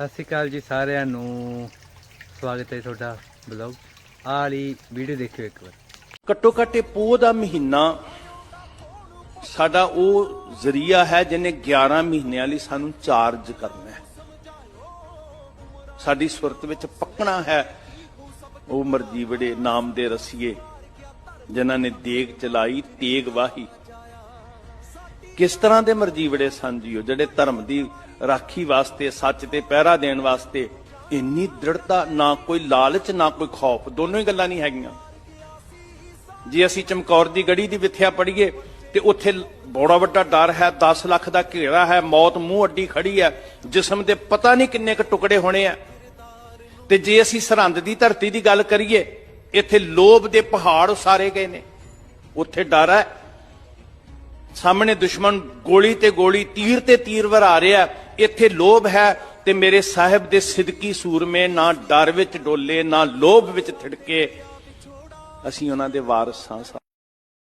ਸਤਿ ਸ਼੍ਰੀ ਅਕਾਲ ਜੀ ਸਾਰਿਆਂ ਨੂੰ। ਸਵਾਗਤ ਹੈ ਤੁਹਾਡਾ ਬਲੌਗ। ਆਹ ਵੀਡੀਓ ਦੇਖਿਓ ਇੱਕ ਵਾਰ। ਘੱਟੋ ਘੱਟ ਇਹ ਪੋਹ ਦਾ ਮਹੀਨਾ ਸਾਡਾ ਉਹ ਜ਼ਰੀਆ ਹੈ ਜਿਹਨੇ 11 ਮਹੀਨਿਆਂ ਲਈ ਸਾਨੂੰ ਚਾਰਜ ਕਰਨਾ ਹੈ। ਸਾਡੀ ਸੁਰਤ ਵਿੱਚ ਪੱਕਣਾ ਹੈ। ਉਹ ਮਰਜੀਵੜੇ ਨਾਮ ਦੇ ਰਸੀਏ ਜਿਨ੍ਹਾਂ ਨੇ ਦੇਗ ਚਲਾਈ, ਤੇਗ ਵਾਹੀ। ਕਿਸ ਤਰ੍ਹਾਂ ਦੇ ਮਰਜੀਵੜੇ ਸਨ ਜੀਓ, ਜਿਹੜੇ ਧਰਮ ਦੀ ਰਾਖੀ ਵਾਸਤੇ, ਸੱਚ ਤੇ ਪਹਿਰਾ ਦੇਣ ਵਾਸਤੇ ਇੰਨੀ ਦ੍ਰਿੜਤਾ, ਨਾ ਕੋਈ ਲਾਲਚ, ਨਾ ਕੋਈ ਖੌਫ, ਦੋਨੋਂ ਹੀ ਗੱਲਾਂ ਨਹੀਂ ਹੈਗੀਆਂ। ਜੇ ਅਸੀਂ ਚਮਕੌਰ ਦੀ ਗੜੀ ਦੀ ਵਿਥਿਆ ਪੜ੍ਹੀਏ, ਤੇ ਉੱਥੇ ਬੜਾ ਵੱਡਾ ਡਰ ਹੈ 10 ਲੱਖ ਦਾ ਘੇਰਾ ਹੈ, ਮੌਤ ਮੂੰਹ ਅੱਡੀ ਖੜੀ ਹੈ, ਜਿਸਮ ਦੇ ਪਤਾ ਨਹੀਂ ਕਿੰਨੇ ਕ ਟੁਕੜੇ ਹੋਣੇ ਆ। ਤੇ ਜੇ ਅਸੀਂ ਸਰਹੰਦ ਦੀ ਧਰਤੀ ਦੀ ਗੱਲ ਕਰੀਏ, ਇੱਥੇ ਲੋਭ ਦੇ ਪਹਾੜ ਉਸਾਰੇ ਗਏ ਨੇ। ਉੱਥੇ ਡਰ ਹੈ ਸਾਹਮਣੇ ਦੁਸ਼ਮਣ ਗੋਲੀ ਤੇ ਗੋਲੀ, ਤੀਰ ਤੇ ਤੀਰ ਵਰਾ ਰਿਹਾ। ਇੱਥੇ ਲੋਭ ਹੈ ਤੇ ਮੇਰੇ ਸਾਹਿਬ ਦੇ ਸਿਦਕੀ ਸੂਰਮੇ ਨਾ ਡਰ ਵਿੱਚ ਡੋਲੇ, ਨਾ ਲੋਭ ਵਿੱਚ ਥਿੜਕੇ। ਅਸੀਂ ਉਹਨਾਂ ਦੇ ਵਾਰਸ ਹਾਂ ਸਾਹਿਬ